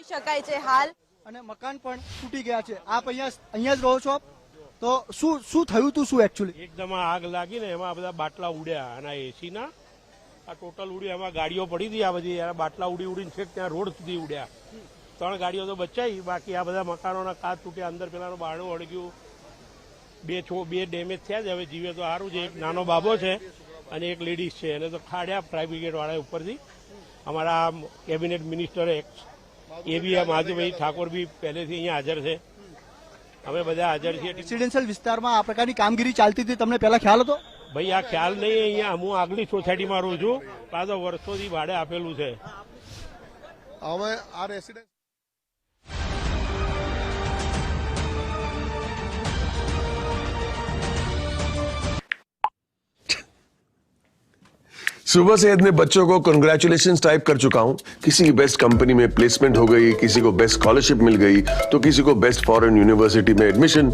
જોઈ શકાય છે હાલ. અને મકાન પણ તૂટી ગયા છે. આપ અહીંયા અહીંયા જ રહો છો આપ? તો શું શું થયું તું શું એકચ્યુઅલી એકદમ આગ લાગી ને એમાં બધા બાટલા ઉડ્યા. અને એસી ના. આ ટોટલ ઉડી એમાં ગાડીઓ પડી હતી આ બધી. આ બાટલા ઉડી ઉડીને છેક ત્યાં રોડ સુધી ઉડ્યા. ત્રણ ગાડીઓ તો બચાવી બાકી આ બધા મકાનોના કાચ તૂટ્યા. અંદર પેલાનું બારણું અડગ્યું બે છો બે ડેમેજ થયા છે. હવે જીવે તો સારું છે. એક નાનો બાબો છે અને એક લેડીઝ છે. એને તો ખાડ્યા ફાયર બ્રિગેડ વાળા ઉપરથી. અમારા cabinet minister ex A B આ માધુભાઈ ઠાકોર બી પહેલેથી અહીંયા હાજર છે. અમે બધા હાજર છીએ. રેસિડેન્શિયલ વિસ્તારમાં આ પ્રકારની કામગીરી ચાલતી હતી તમને પહેલા ખ્યાલ હતો? ભાઈ આ ખ્યાલ નહીં અહીંયા હું આગલી સોસાયટીમાં રહું છું. પાછો વર્ષોથી ભાડે આપેલું છે. હવે આ રેસિડેન્ટ सुबह से इतने बच्चों को कंग्रेचुलेशन टाइप कर चुका हूँ किसी की बेस्ट कंपनी में प्लेसमेंट हो गई किसी को बेस्ट स्कॉलरशिप मिल गई तो किसी को बेस्ट फॉरेन यूनिवर्सिटी में एडमिशन